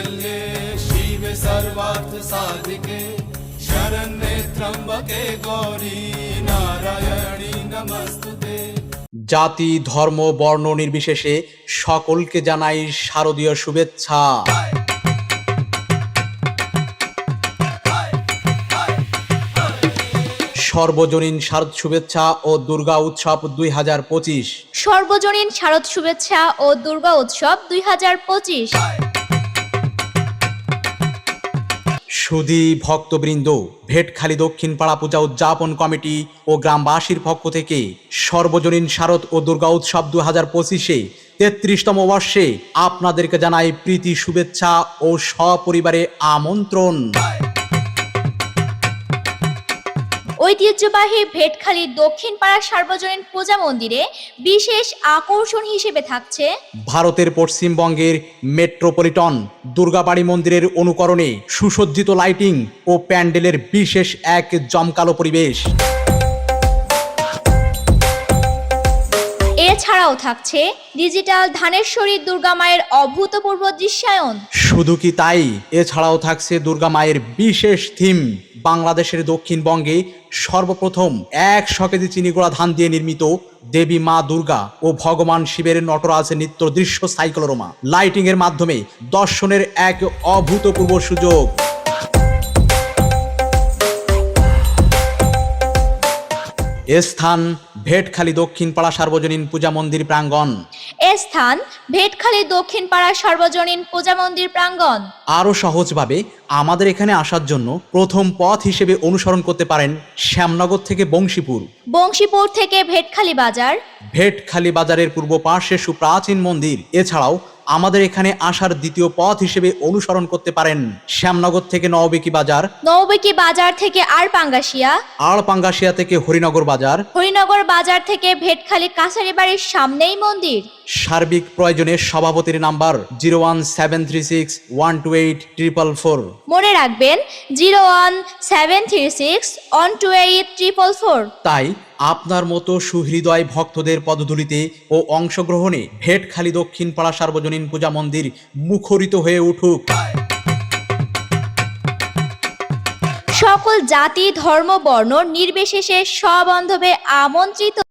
कौसल्ये शिवे सर्वार्थ साधिके शरण्ये त्र्यम्बके गौरी नारायणी नमस्तुते জাতি ধর্ম বর্ণ নির্বিশেষে সকলকে জানাই শারদীয় শুভেচ্ছা সর্বজনীন শারদ শুভেচ্ছা ও দুর্গা উৎসব দুই হাজার পঁচিশ সর্বজনীন শারদ শুভেচ্ছা ও দুর্গা উৎসব দুই হাজার পঁচিশ সুধী ভক্তবৃন্দ, ভেটখালী দক্ষিণ পাড়া পূজা উদযাপন কমিটি ও গ্রামবাসীর পক্ষ থেকে সর্বজনীন শারদ ও দুর্গা উৎসব দু হাজার পঁচিশে তেত্রিশতম বর্ষে আপনাদেরকে জানাই প্রীতি, শুভেচ্ছা ও সপরিবারে আমন্ত্রণ। ঐতিহ্যবাহী ভেটখালী দক্ষিণ পাড়া সার্বজনীন পূজা মন্দিরে বিশেষ আকর্ষণ হিসেবে থাকছে ভারতের পশ্চিমবঙ্গের মেট্রোপলিটন দুর্গাবাড়ি মন্দিরের অনুকরণে সুসজ্জিত লাইটিং ও প্যান্ডেলের বিশেষ এক জমকালো পরিবেশ। এছাড়াও থাকছে। ডিজিটাল ধানেশ্বরী দুর্গা মায়ের অভূতপূর্ব দৃশ্যায়ন। শুধু কি তাই? এছাড়াও থাকছে দুর্গা মায়ের বিশেষ থিম, বাংলাদেশের দক্ষিণবঙ্গে সর্বপ্রথম একশো কেজি চিনিগুড়া ধান দিয়ে নির্মিত দেবী মা দুর্গা ও ভগবান শিবের নটরাজ নৃত্য দৃশ্য সাইক্লোরোমা। লাইটিং এর মাধ্যমে দর্শনের এক অভূতপূর্ব সুযোগ। এ স্থান ভেটখালী দক্ষিণ পাড়া সার্বজনীন পূজা মন্দির প্রাঙ্গণ। এ স্থান ভেটখালী দক্ষিণ পাড়া সার্বজনীন পূজা মন্দির প্রাঙ্গণ। আরও সহজভাবে আমাদের এখানে আসার জন্য প্রথম পথ হিসেবে অনুসরণ করতে পারেন শ্যামনগর থেকে বংশীপুর। বংশীপুর থেকে ভেটখালী বাজার। ভেটখালি বাজারের পূর্ব পার্শ্বে সুপ্রাচীন মন্দির। এছাড়াও আমাদের এখানে আসার দ্বিতীয় পথ হিসেবে অনুসরণ করতে পারেন। শ্যামনগর থেকে নববেকি বাজার। নৌবেকি বাজার থেকে আর পাঙ্গাসিয়া আড়পাঙ্গাশিয়া থেকে হরিনগর বাজার। হরিনগর বাজার থেকে ভেটখালী কাছারি বাড়ির সামনেই মন্দির। সার্বিক প্রয়োজনে সভাপতির number zero one seven three six one two eight triple four. মনে রাখবেন zero one seven three six one two eight triple four. তাই আপনার মতো সুহৃদয় ভক্তদের পদধূলিতে ও অংশগ্রহণে ভেটখালি দক্ষিণ পাড়া সার্বজনীন পূজা মন্দির মুখরিত হয়ে উঠুক। সকল জাতি, ধর্ম, বর্ণ নির্বিশেষে সবান্ধবে আমন্ত্রিত